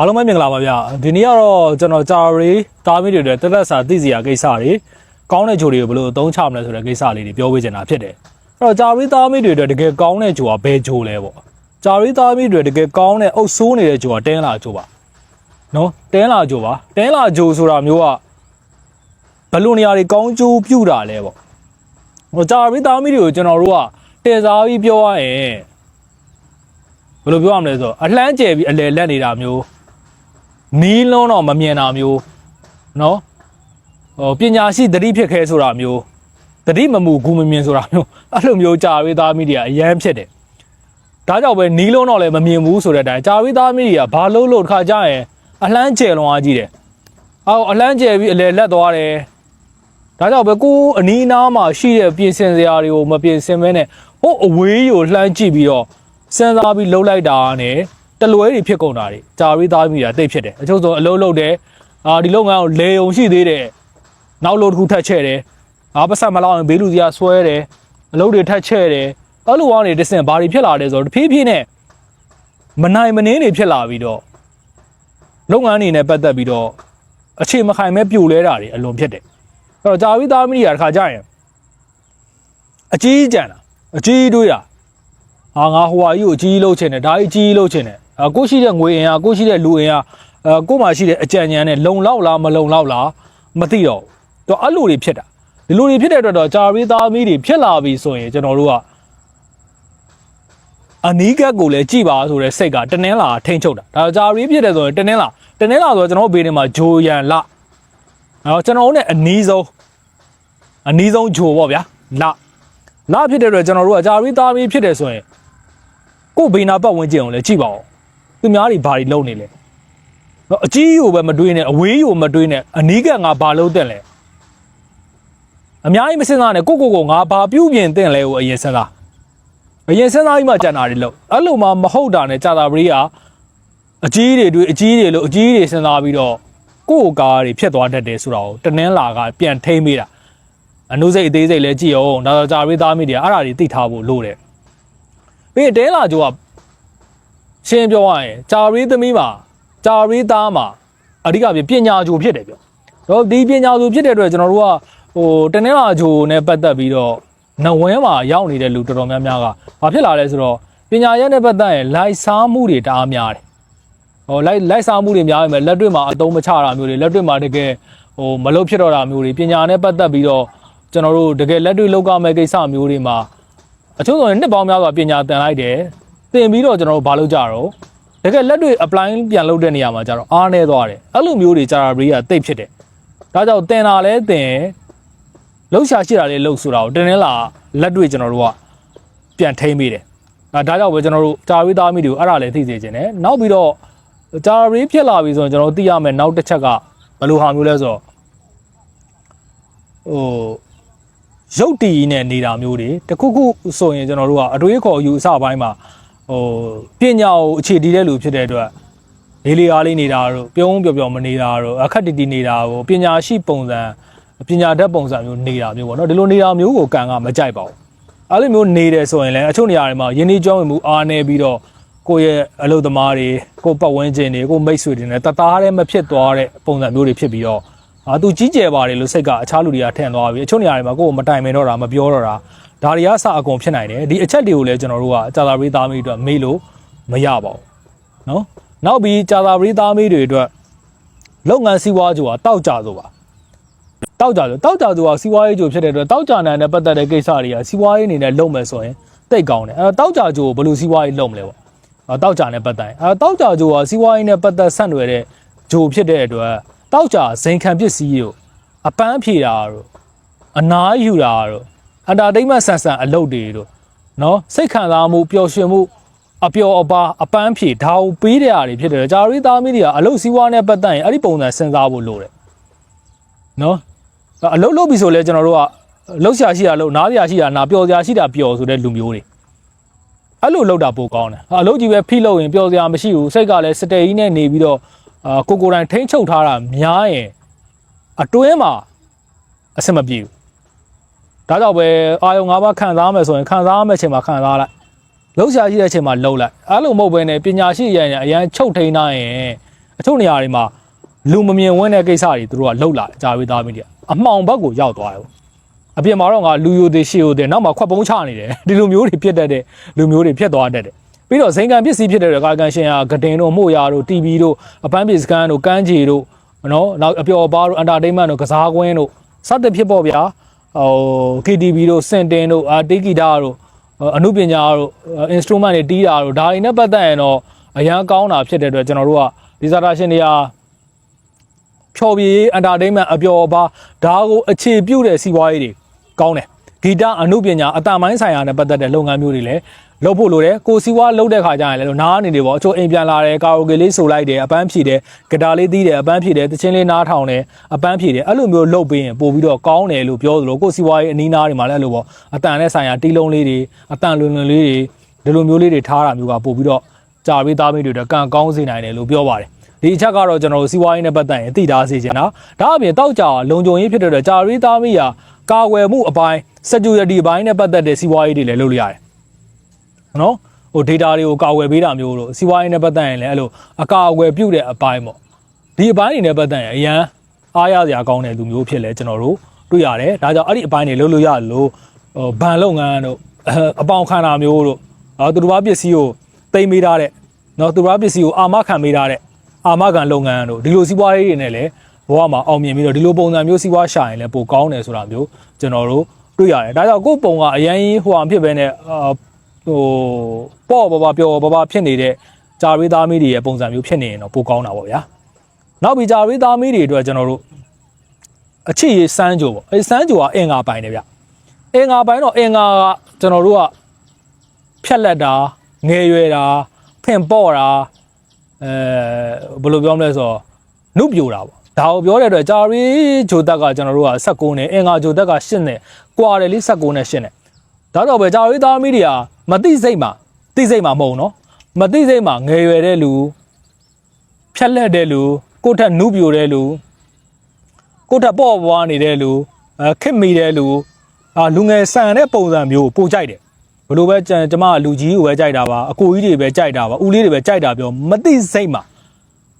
အားလုံးပဲမင်္ဂလာပါဗျာဒီနေ့ကတော့ကျွန်တော်ဂျာရီတာမီတွေတက်တက်စာသိစီရာကိစ္စတွေကောင်းတဲ့ဂျိုတွေကိုဘယ်လိုအသုံးချမလဲဆိုတဲ့ကိစ္စလေးတွေပြောပေးချင်တာဖြစ်တယ်အဲ့တော့ဂျာရီတာမီတွေအတွက်တကယ်ကောင်းတဲ့ဂျိုကဘယ်ဂျိုလဲပေါ့ဂျာရီတာမီတွေတကယ်ကောင်းတဲ့အုပ်ဆိုးနေတဲ့ဂျိုကတင်းလာဂျိုပါနော်တင်းလာဂျိုပါတင်းလာဂျိုဆိုတာမျိုးကဘယ်လိုနေရာတွေကောင်းကျိုးပြုတာလဲပေါ့ဟိုဂျာရီတာမီတွေကိုကျွန်တော်တို့ကတင်စားပြီးပြောရရင်ဘယ်လိုပြောရမလဲဆိုတော့အလှမ်းကျယ်ပြီးအလယ်လက်နေတာမျိုး နီးလုံးတော့မမြင်တာမျိုးနော်ဟိုပညာရှိသတိဖြစ်ခဲဆိုတာမျိုးသတိမမူကူမမြင်ဆိုတာမျိုးအဲ့လိုမျိုးကြာဝေးသားမိတွေကအရန်ဖြစ်တယ်ဒါကြောင့်ပဲနီးလုံးတော့လည်းမမြင်ဘူးဆိုတဲ့အတိုင်းကြာဝေးသားမိတွေကဘာလို့လို့တစ်ခါကြာရင်အလှမ်းကျယ်လွန်အားကြီးတယ်အော်အလှမ်းကျယ်ပြီးအလေလက်သွားတယ်ဒါကြောင့်ပဲကိုအနီးအနားမှာရှိတဲ့ပြင်ဆင်စရာတွေကိုမပြင်ဆင်မဲနဲ့ဟိုအဝေးကိုလှမ်းကြည့်ပြီးတော့စဉ်းစားပြီးလှုပ်လိုက်တာနဲ့ တလွဲတွေဖြစ်ကုန်တာတွေကြာပြီးသားမိတာတိတ်ဖြစ်တယ်အချို့ဆိုအလုံးလုံးတယ်အာဒီလုပ်ငန်းကိုလေုံရှိသေးတယ်နောက်လို့တစ်ခုထပ်ချဲ့တယ်အာပတ်ဆက်မလောက်ရင်ဘေးလူစီကဆွဲတယ်အလုပ်တွေထပ်ချဲ့တယ်အဲ့လိုကနေတစင်ဘာတွေဖြစ်လာလဲဆိုတော့တဖြည်းဖြည်းနဲ့မနိုင်မနှင်းတွေဖြစ်လာပြီးတော့လုပ်ငန်းတွေနဲ့ပတ်သက်ပြီးတော့အခြေမခိုင်မဲပြိုလဲတာတွေအလွန်ဖြစ်တယ်အဲ့တော့ကြာပြီးသားမိတာတစ်ခါကြာရင်အကြီးကြံတာအကြီးတွေးတာအာငါဟိုဟာကြီးကိုအကြီးကြီးလှုပ်ချင်တယ်ဒါကြီးကြီးလှုပ်ချင်တယ်အ ကိုရှိတဲ့ငွေအင်အားကိုရှိတဲ့လူအင်အားအကိုမှရှိတဲ့အကြံဉာဏ်နဲ့လုံလောက်လားမလုံလောက်လားမသိတော့ဘူးတော့အဲ့လိုတွေဖြစ်တာဒီလိုတွေဖြစ်တဲ့အတွက်တော့ဂျာရီသားမီးတွေဖြစ်လာပြီဆိုရင်ကျွန်တော်တို့ကအနီးကပ်ကိုလည်းကြည်ပါဆိုတဲ့စိတ်ကတနင်းလာထိမ့်ချုပ်တာဒါဂျာရီဖြစ်တယ်ဆိုရင်တနင်းလာတနင်းလာဆိုတော့ကျွန်တော်တို့ဘေးထဲမှာဂျိုရန်လနော်ကျွန်တော်တို့ ਨੇ အနီးဆုံးအနီးဆုံးဂျိုပေါ့ဗျာလလဖြစ်တဲ့အတွက်ကျွန်တော်တို့ကဂျာရီသားမီးဖြစ်တယ်ဆိုရင်ကို့ဘေးနာပတ်ဝန်းကျင်ကိုလည်းကြည့်ပါဦး သူများတွေဘာတွေလုပ်နေလဲနော်အကြီးကိုပဲမတွေးနဲ့အဝေးကိုမတွေးနဲ့အနီးကငါဘာလုပ်တဲ့လဲအများကြီးမစင်စားနဲ့ကိုကိုကိုငါဘာပြုတ်ပြင်တဲ့လဲကိုအရင်စင်စားအရင်စင်စားပြီးမှကြံတာတွေလုပ်အဲ့လိုမှမဟုတ်တာနဲ့ကြာတာပရိကအကြီးတွေတွေအကြီးတွေလို့အကြီးတွေစင်စားပြီးတော့ကိုယ့်ကားတွေဖြစ်သွားတတ်တယ်ဆိုတာကိုတနင်းလာကပြန်ထိမ့်မိတာအနုစိတ်အသေးစိတ်လည်းကြည့်အောင်ဒါဆိုကြာပရိသားမိတွေအဲ့ဒါတွေသိထားဖို့လိုတယ်ပြီးရင်တဲလာဂျိုက ရှင်းပြောရရင်ဂျာရီသမီးမှာဂျာရီသားမှာအဓိကပြပညာဂျိုဖြစ်တယ်ပြောတော့ဒီပညာဂျိုဖြစ်တဲ့အတွက်ကျွန်တော်တို့ကဟိုတနင်္လာဂျိုနဲ့ပတ်သက်ပြီးတော့နဝဲမှာရောက်နေတဲ့လူတော်တော်များများကဘာဖြစ်လာလဲဆိုတော့ပညာရက်နဲ့ပတ်သက်ရင်လိုက်စားမှုတွေတအားများတယ်ဟိုလိုက်လိုက်စားမှုတွေများရင်လက်တွေ့မှာအသုံးမချတာမျိုးတွေလက်တွေ့မှာတကယ်ဟိုမလုပ်ဖြစ်တော့တာမျိုးတွေပညာနဲ့ပတ်သက်ပြီးတော့ကျွန်တော်တို့တကယ်လက်တွေ့လောက်ကမဲ့ကိစ္စမျိုးတွေမှာအချို့ဆိုရင်နှစ်ပေါင်းများစွာပညာသင်လိုက်တယ် သင်ပြီးတော့ကျွန်တော်တို့ဘာလုပ်ကြတော့တကယ်လက်တွေ apply ပြန်လုပ်တဲ့နေရာမှာကျတော့အားနေသွားတယ်အဲ့လိုမျိုးတွေကြာတာဘရီကတိတ်ဖြစ်တယ်ဒါကြောင့်သင်တာလဲသင်လှုပ်ရှားရှိတာလေးလှုပ်ဆိုတာကိုတင်းတင်းလာလက်တွေကျွန်တော်တို့ကပြန်ထိမ့်မိတယ်ဒါဒါကြောင့်ပဲကျွန်တော်တို့ကြာရီသားမိတွေကိုအဲ့ဒါလည်းသိစေချင်တယ်နောက်ပြီးတော့ကြာရီဖြစ်လာပြီဆိုရင်ကျွန်တော်တို့သိရမယ်နောက်တစ်ချက်ကဘယ်လိုဟာမျိုးလဲဆိုတော့ဟိုရုပ်တည်နဲ့နေတာမျိုးတွေတခုခုဆိုရင်ကျွန်တော်တို့ကအတွေးခေါ်ယူအစပိုင်းမှာ ဟိုပညာကိုအခြေတည်တဲ့လူဖြစ်တဲ့အတွက်လေးလေးအားလေးနေတာတို့ပြုံးပျော်ပျော်မနေတာတို့အခက်တတီနေတာကိုပညာရှိပုံစံပညာတတ်ပုံစံမျိုးနေတာမျိုးပေါ့နော်ဒီလိုနေတာမျိုးကိုကံကမကြိုက်ပါဘူးအဲ့လိုမျိုးနေတယ်ဆိုရင်လည်းအချို့နေရာတွေမှာယင်းဒီကျွမ်းဝင်မှုအားနေပြီးတော့ကိုယ့်ရဲ့အလုပ်သမားတွေကိုယ့်ပတ်ဝန်းကျင်တွေကိုယ့်မိတ်ဆွေတွေနဲ့တသားတည်းမဖြစ်သွားတဲ့ပုံစံမျိုးတွေဖြစ်ပြီးတော့အာသူကြီးကျယ်ပါတယ်လို့စိတ်ကအခြားလူတွေကထင်သွားပြီအချို့နေရာတွေမှာကိုယ်ကိုမတိုင်ပင်တော့တာမပြောတော့တာ ဒါတွေကအစအကုန်ဖြစ်နိုင်တယ်ဒီအချက်တွေကိုလည်းကျွန်တော်တို့ကကြာသာပရိသားမီးတွေအတွက်မေးလို့မရပါဘူးเนาะနောက်ပြီးကြာသာပရိသားမီးတွေအတွက်လုပ်ငန်းစီးပွားကြိုကတောက်ကြဆိုပါတောက်ကြဆိုတောက်ကြဆိုတာစီးပွားရေးကြိုဖြစ်တဲ့အတွက်တောက်ကြနိုင်တဲ့ပတ်သက်တဲ့ကိစ္စတွေကစီးပွားရေးအနေနဲ့လုပ်မယ်ဆိုရင်တိတ်ကောင်းတယ်အဲတော့တောက်ကြကြိုကိုဘယ်လိုစီးပွားရေးလုပ်မလဲပေါ့အဲတောက်ကြနဲ့ပတ်သက်အဲတောက်ကြကြိုကစီးပွားရေးနဲ့ပတ်သက်ဆက်နွယ်တဲ့ဂျိုဖြစ်တဲ့အတွက် တောက်ကြဇိမ်ခံပစ္စည်းကိုအပန်းဖြေတာတို့အနားယူတာတို့ အတာတိတ်မဆန်ဆန်အလုပ်တွေတို့နော်စိတ်ခံစားမှုပျော်ရွှင်မှုအပျော်အပါအပန်းဖြေဒါကိုပေးတဲ့အားတွေဖြစ်တယ်ဂျာရီသားမီးတွေကအလုပ်စည်းဝါးနဲ့ပတ်သက်ရင်အဲ့ဒီပုံစံစဉ်းစားဖို့လိုတယ်နော်အလုပ်လုပ်ပြီဆိုလဲကျွန်တော်တို့ကလှုပ်ရှားရှိတာလှုပ်နားစရာရှိတာနားပျော်စရာရှိတာပျော်ဆိုတဲ့လူမျိုးတွေအဲ့လိုလုပ်တာပိုကောင်းတယ်အလုပ်ကြီးပဲဖိလုပ်ရင်ပျော်စရာမရှိဘူးစိတ်ကလည်းစတေးကြီးနဲ့နေပြီးတော့အာကိုကိုယ်တိုင်ထိမ့်ချုပ်ထားတာများရင်အတွင်းမှာအဆင်မပြေဘူး ဒါကြောင့်ပဲအာယုံ၅ပါးခံစားမယ်ဆိုရင်ခံစားမယ်ချိန်မှာခံစားလိုက်လှုပ်ရှားရှိတဲ့ချိန်မှာလှုပ်လိုက်အဲ့လိုမဟုတ်ဘဲနဲ့ပညာရှိရရင်အရန်ချုပ်ထိန်နိုင်ရင်အချို့နေရာတွေမှာလူမမြင်ဝန်းတဲ့ကိစ္စတွေသူတို့ကလှုပ်လာတယ်ကြာပြီးသားမိတယ်အမှောင်ဘက်ကိုရောက်သွားတယ်ပေါ့အပြင်မှာတော့ငါလူယိုသေးရှေယိုသေးနောက်မှာခွက်ပုံးချနေတယ်ဒီလိုမျိုးတွေဖြစ်တတ်တဲ့လူမျိုးတွေဖြစ်သွားတတ်တယ်ပြီးတော့ဇိမ်ကန်ပစ္စည်းဖြစ်တဲ့ကာကန်ရှင်ကဂတင်တို့မှုရာတို့ TV တို့အပန်းပစ္စကန်တို့ကန်းကြီးတို့နော်နောက်အပျော်ပါတို့အန်တာတိန်မန့်တို့ကစားကွင်းတို့စသဖြင့်ပေါ့ဗျာ ဟို KTV တို့စင်တင်တို့အာတေဂီတာတို့အမှုပညာတို့ instrument တွေတီးတာတို့ဒါတွေနဲ့ပတ်သက်ရင်တော့အရန်ကောင်းတာဖြစ်တဲ့အတွက်ကျွန်တော်တို့ကဒီဇာတာရှင်တွေကဖြော်ပြရေး entertainment အပျော်ပါဒါကိုအခြေပြုတဲ့စီးပွားရေးတွေကောင်းတယ်ဂီတအမှုပညာအတမိုင်းဆိုင်ရာနဲ့ပတ်သက်တဲ့လုပ်ငန်းမျိုးတွေလည်း လုပ်ဖို့လိုတယ်ကိုစီဝါလုပ်တဲ့ခါကျရင်လည်းနားအနေနေပေါ့အချို့အိမ်ပြန်လာတယ်ကာရိုကေလေးဆိုလိုက်တယ်အပန်းဖြည့်တယ်ဂီတာလေးတီးတယ်အပန်းဖြည့်တယ်တချင်းလေးနားထောင်တယ်အပန်းဖြည့်တယ်အဲ့လိုမျိုးလုပ်ပေးရင်ပို့ပြီးတော့ကောင်းတယ်လို့ပြောသလိုကိုစီဝါရဲ့အနီးနားတွေမှာလည်းအဲ့လိုပေါ့အတန်နဲ့ဆိုင်ရာတီးလုံးလေးတွေအတန်လွန်လွန်လေးတွေဒီလိုမျိုးလေးတွေထားတာမျိုးကပို့ပြီးတော့ကြာပေးသားမိတွေတော့ကံကောင်းစေနိုင်တယ်လို့ပြောပါတယ်ဒီအချက်ကတော့ကျွန်တော်တို့စီးပွားရေးနဲ့ပတ်သက်ရင်သိထားစေချင်တာဒါအပြင်တောက်ကြလုံခြုံရေးဖြစ်တဲ့အတွက်ကြာရေးသားမိရာကာဝယ်မှုအပိုင်း security အပိုင်းနဲ့ပတ်သက်တဲ့စီးပွားရေးတွေလည်းလုပ်လို့ရတယ် နော်ဟို data တွေကိုကာဝယ်ပေးတာမျိုးလို့စီးပွားရေးနဲ့ပတ်သက်ရင်လည်းအဲ့လိုအကာအကွယ်ပြုတ်တဲ့အပိုင်းပေါ့ဒီအပိုင်းတွေနဲ့ပတ်သက်ရင်အရန်အားရစရာကောင်းတဲ့လူမျိုးဖြစ်လဲကျွန်တော်တို့တွေ့ရတယ်ဒါကြောင့်အဲ့ဒီအပိုင်းတွေလုပ်လို့ရတယ်လို့ဟိုဘဏ်လုပ်ငန်းတို့အပေါင်ခံတာမျိုးတို့အော်သူတို့ဘာပစ္စည်းကိုတိမ့်ပေးထားတဲ့နော်သူတို့ဘာပစ္စည်းကိုအာမခံပေးထားတဲ့အာမခံလုပ်ငန်းတို့ဒီလိုစီးပွားရေးတွေနဲ့လည်းဘဝမှာအောင်မြင်ပြီးတော့ဒီလိုပုံစံမျိုးစီးပွားရှာရင်လည်းပိုကောင်းတယ်ဆိုတာမျိုးကျွန်တော်တို့တွေ့ရတယ်ဒါကြောင့်ကိုယ့်ပုံကအရန်ဟိုအောင်ဖြစ်ပဲနဲ့အာ ဟိုပေါ့ဘဘပျော်ဘဘဖြစ်နေတဲ့ဂျာရေးသားမီးတွေရဲ့ပုံစံမျိုးဖြစ်နေရင်တော့ပိုကောင်းတာပေါ့ဗျာနောက်ပြီးဂျာရေးသားမီးတွေအတွက်ကျွန်တော်တို့အချစ်ရေးစမ်းကြိုပေါ့အဲစမ်းကြိုကအင်္ဂါပိုင်တယ်ဗျအင်္ဂါပိုင်တော့အင်္ဂါကကျွန်တော်တို့ကဖြက်လက်တာငယ်ရွယ်တာဖင်ပေါ့တာအဲဘယ်လိုပြောမလဲဆိုတော့နှုတ်ပြိုတာပေါ့ဒါကိုပြောတဲ့အတွက်ဂျာရီဂျိုတက်ကကျွန်တော်တို့က16နဲ့အင်္ဂါဂျိုတက်က8နဲ့ကွာတယ်လေ16နဲ့8နဲ့ဒါတော့ပဲဂျာရီသားမီးတွေက မသိစိတ်မှာသိစိတ်မှာမဟုတ်နော်မသိစိတ်မှာငယ်ရွယ်တဲ့လူဖြက်လက်တဲ့လူကိုယ့်ထက်နှုတ်ပြိုတဲ့လူကိုယ့်ထက်ပေါ့ပွားနေတဲ့လူအဲခစ်မိတဲ့လူအာလူငယ်ဆန်တဲ့ပုံစံမျိုးပို့ကြိုက်တယ်ဘလို့ပဲကျန်ကျမကလူကြီးကိုပဲကြိုက်တာပါအကိုကြီးတွေပဲကြိုက်တာပါဦးလေးတွေပဲကြိုက်တာပြောမသိစိတ်မှာ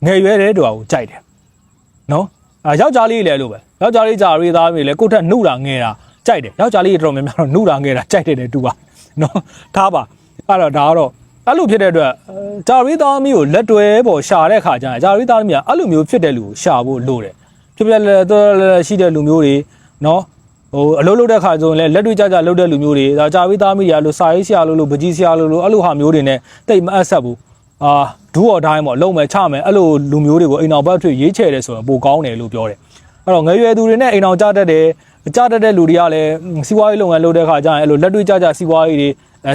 ငယ်ရွယ်တဲ့တူအောင်ကြိုက်တယ်နော်အာယောက်ျားလေးလည်းလို့ပဲယောက်ျားလေးကြာရေးသားပြီလေကိုယ့်ထက်နှုတ်တာငယ်တာကြိုက်တယ်ယောက်ျားလေးတော်တော်များများတော့နှုတ်တာငယ်တာကြိုက်တယ်တဲ့တူပါ နော်ထားပါအဲ့တော့ဒါကတော့အဲ့လိုဖြစ်တဲ့အတွက်ဂျာရီသားမီးကိုလက်တွဲပေါ်ရှာတဲ့ခါကျရင်ဂျာရီသားမီးကအဲ့လိုမျိုးဖြစ်တဲ့လူကိုရှာဖို့လိုတယ်ဖြစ်ပြလဲတော်ရှိတဲ့လူမျိုးတွေနော်ဟိုအလုပ်လုပ်တဲ့ခါဆိုရင်လည်းလက်တွေ့ကြကြလုပ်တဲ့လူမျိုးတွေဒါဂျာရီသားမီးတွေကလို့စာရေးဆရာလို့လို့ပကြီးဆရာလို့လို့အဲ့လိုဟာမျိုးတွေနဲ့တိတ်မအပ်ဆက်ဘူးအာဒူအော်တိုင်းပေါ့လုံးမယ်ချမယ်အဲ့လိုလူမျိုးတွေကိုအိမ်အောင်ဘက်ထွေရေးချဲတယ်ဆိုရင်ပိုကောင်းတယ်လို့ပြောတယ်အဲ့တော့ငရွယ်သူတွေနဲ့အိမ်အောင်ကြတတ်တယ်ကြတတ်တဲ့လူတွေကလည်းစီးပွားရေးလုပ်ငန်းလုပ်တဲ့ခါကျရင်အဲ့လိုလက်တွေ့ကြကြစီးပွားရေးတွေ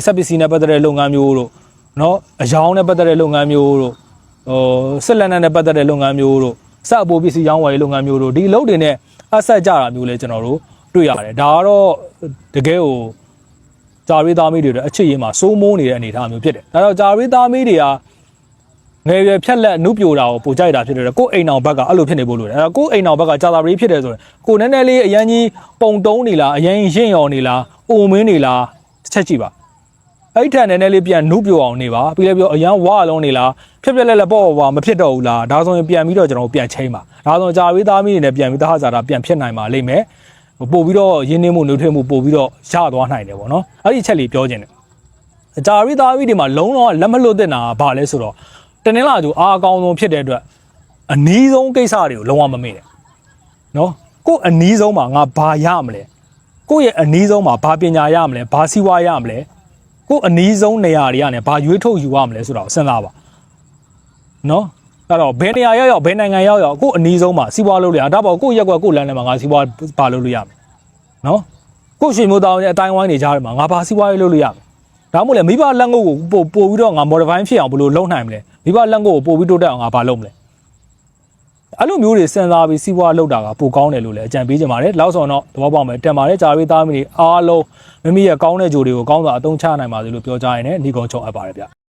ဆက်ပစ္စည်းနဲ့ပတ်သက်တဲ့လုပ်ငန်းမျိုးတို့နော်အယောင်နဲ့ပတ်သက်တဲ့လုပ်ငန်းမျိုးတို့ဟိုဆက်လက်နဲ့ပတ်သက်တဲ့လုပ်ငန်းမျိုးတို့စအပိုးပစ္စည်းရောင်းဝယ်ရေးလုပ်ငန်းမျိုးတို့ဒီအလုပ်တွေနဲ့အဆက်ကြတာမျိုးလဲကျွန်တော်တို့တွေ့ရတယ်ဒါကတော့တကယ်ကိုဂျာရီသားမီးတွေအတွက်အချစ်ရေးမှာစိုးမိုးနေတဲ့အနေအထားမျိုးဖြစ်တယ်ဒါတော့ဂျာရီသားမီးတွေက ငယ်ရွယ်ဖြက်လက်နှုတ်ပြိုတာကိုပိုကြိုက်တာဖြစ်တယ်ကိုယ်အိမ်အောင်ဘက်ကအဲ့လိုဖြစ်နေဖို့လိုတယ်အဲ့တော့ကိုယ်အိမ်အောင်ဘက်ကဂျာသာပရီဖြစ်တယ်ဆိုရင်ကိုယ်နည်းနည်းလေးအရန်ကြီးပုံတုံးနေလားအရန်ရင့်ရော်နေလားအိုမင်းနေလားချက်ကြည့်ပါအဲ့ထန်နည်းနည်းလေးပြန်နှုတ်ပြိုအောင်နေပါပြီးလည်းပြောအရန်ဝါလုံးနေလားဖြက်ဖြက်လက်လက်ပေါ့ပေါ့မဖြစ်တော့ဘူးလားဒါဆိုရင်ပြန်ပြီးတော့ကျွန်တော်ပြန်ချိန်ပါဒါဆိုဂျာရီသားမီးတွေနဲ့ပြန်ပြီးသဟဇာတာပြန်ဖြစ်နိုင်ပါလိမ့်မယ်ပို့ပြီးတော့ရင်းနှီးမှုနှုတ်ထွေးမှုပို့ပြီးတော့ရသွားနိုင်တယ်ပေါ့နော်အဲ့ဒီအချက်လေးပြောခြင်းတယ်အကြာရီသားပြီးဒီမှာလုံးလုံးလက်မလွတ်တဲ့နာဘာလဲဆိုတော့ တနင်္လာကျူအားအကောင်းဆုံးဖြစ်တဲ့အတွက်အနည်းဆုံးကိစ္စတွေကိုလုံးဝမမေ့နဲ့နော်ကို့အနည်းဆုံးမှာငါဘာရမလဲကိုယ့်ရဲ့အနည်းဆုံးမှာဘာပညာရမလဲဘာစီးပွားရမလဲကို့အနည်းဆုံးနေရာတွေကနေဘာရွေးထုတ်ယူရမလဲဆိုတော့စဉ်းစားပါနော်အဲ့တော့ဘယ်နေရာရောက်ရောက်ဘယ်နိုင်ငံရောက်ရောက်ကို့အနီးဆုံးမှာစီးပွားလုပ်လို့ရဒါပေါ့ကို့ရက်ကွက်ကို့လမ်းထဲမှာငါစီးပွားပါလုပ်လို့ရမယ်နော်ကို့ရွှေမျိုးတောင်းရဲ့အတိုင်းဝိုင်းနေကြတယ်မှာငါဘာစီးပွားရေးလုပ်လို့ရမယ်ဒါမှမဟုတ်လေမိဘလက်ငုပ်ကိုပို့ပို့ပြီးတော့ငါ modify ဖြစ်အောင်ဘယ်လိုလုပ်နိုင်မလဲ မိဘလက်ငုပ်ကိုပို့ပြီးတိုးတက်အောင်ငါဘာလုပ်မလဲအဲ့လိုမျိုးတွေစဉ်းစားပြီးစီးပွားလုပ်တာကပိုကောင်းတယ်လို့လည်းအကြံပေးချင်ပါတယ်လောက်ဆောင်တော့သဘောပေါက်မယ်တက်ပါတယ်ဂျာရီသားမီတွေအားလုံးမိမိရဲ့ကောင်းတဲ့ဂျိုတွေကိုကောင်းစွာအသုံးချနိုင်ပါစေလို့ပြောကြရရင်လည်းညီကုန်းချုပ်အပ်ပါတယ်ဗျ